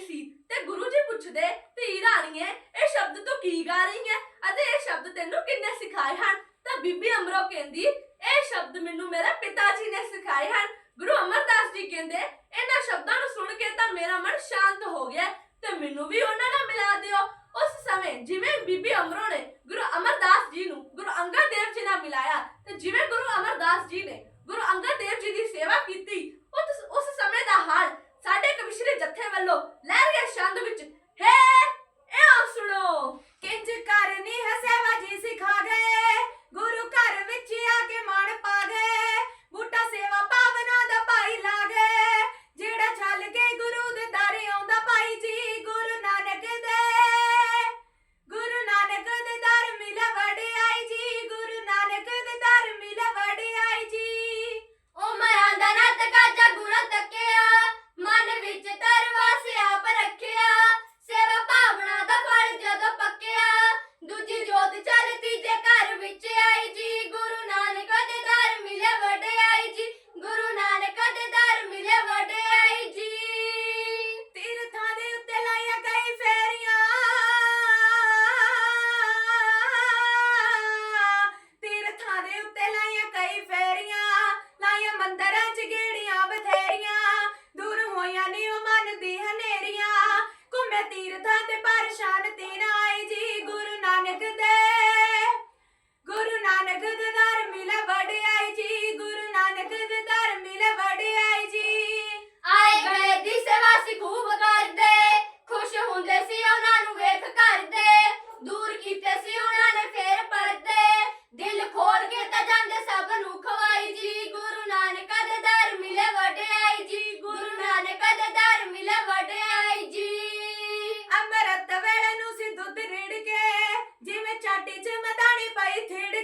ਸੀ ਤੇ ਗੁਰੂ ਜੀ ਪੁੱਛਦੇ, ਧੀ ਰਾਣੀਏ, ਇਹ ਸ਼ਬਦ ਤੂੰ ਕੀ ਗਾ ਰਹੀ ਹੈ ਅਤੇ ਇਹ ਸ਼ਬਦ ਤੈਨੂੰ ਕਿੰਨੇ ਸਿਖਾਏ ਹਨ? ਤਾਂ ਬੀਬੀ ਅਮਰੋ ਕਹਿੰਦੀ, ਇਹ ਸ਼ਬਦ ਮੈਨੂੰ ਮੇਰੇ ਪਿਤਾ ਜੀ ਨੇ ਸਿਖਾਏ ਹਨ। ਗੁਰੂ ਅਮਰਦਾਸ ਜੀ ਕਹਿੰਦੇ, ਇਹਨਾਂ ਸ਼ਬਦਾਂ ਨੂੰ ਸੁਣ ਕੇ ਤਾਂ ਮੇਰਾ ਮਨ ਸ਼ਾਂਤ ਹੋ ਗਿਆ ਤੇ ਮੈਨੂੰ ਵੀ ਉਹਨਾਂ ਨਾਲ ਮਿਲਾ ਦਿਓ। ਉਸ ਸਮੇਂ ਜਿਵੇਂ ਬੀਬੀ ਅਮਰੋ ਨੇ ਗੁਰੂ ਅਮਰਦਾਸ ਜੀ ਨੂੰ ਗੁਰੂ ਅੰਗਦ ਦੇਵ ਜੀ ਨਾਲ ਮਿਲਾਇਆ ਤੇ ਜਿਵੇਂ ਗੁਰੂ ਅਮਰਦਾਸ ਜੀ ਨੇ ਗੁਰੂ ਅੰਗਦ verdad થઈ થેડે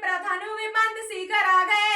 ਪ੍ਰਥਾ ਨੂੰ ਵੀ ਬੰਦ ਸੀ ਕਰਾ ਗਏ।